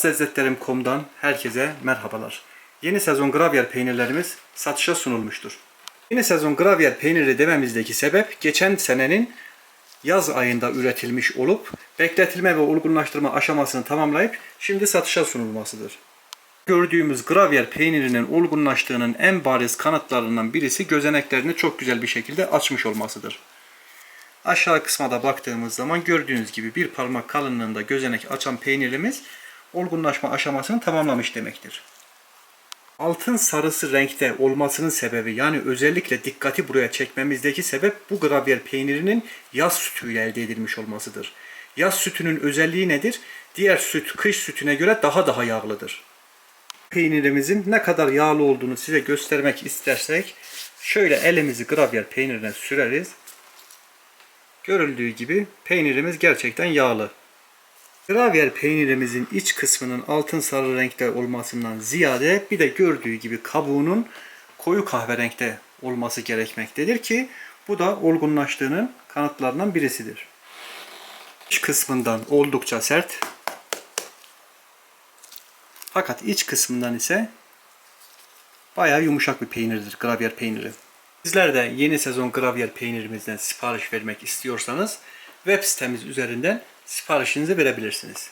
Taslezzetlerim.com'dan herkese merhabalar. Yeni sezon gravyer peynirlerimiz satışa sunulmuştur. Yeni sezon gravyer peyniri dememizdeki sebep geçen senenin yaz ayında üretilmiş olup bekletilme ve olgunlaştırma aşamasını tamamlayıp şimdi satışa sunulmasıdır. Gördüğümüz gravyer peynirinin olgunlaştığının en bariz kanıtlarından birisi gözeneklerini çok güzel bir şekilde açmış olmasıdır. Aşağı kısma baktığımız zaman gördüğünüz gibi bir parmak kalınlığında gözenek açan peynirimiz olgunlaşma aşamasını tamamlamış demektir. Altın sarısı renkte olmasının sebebi yani özellikle dikkati buraya çekmemizdeki sebep bu gravyer peynirinin yaz sütüyle elde edilmiş olmasıdır. Yaz sütünün özelliği nedir? Diğer süt kış sütüne göre daha daha yağlıdır. Peynirimizin ne kadar yağlı olduğunu size göstermek istersek şöyle elimizi gravyer peynirine süreriz. Görüldüğü gibi peynirimiz gerçekten yağlı. Gravyer peynirimizin iç kısmının altın sarı renkte olmasından ziyade bir de gördüğü gibi kabuğunun koyu kahverenkte olması gerekmektedir ki bu da olgunlaştığının kanıtlarından birisidir. İç kısmından oldukça sert fakat iç kısmından ise bayağı yumuşak bir peynirdir gravyer peyniri. Sizler de yeni sezon gravyer peynirimizden sipariş vermek istiyorsanız web sitemiz üzerinden siparişinizi verebilirsiniz.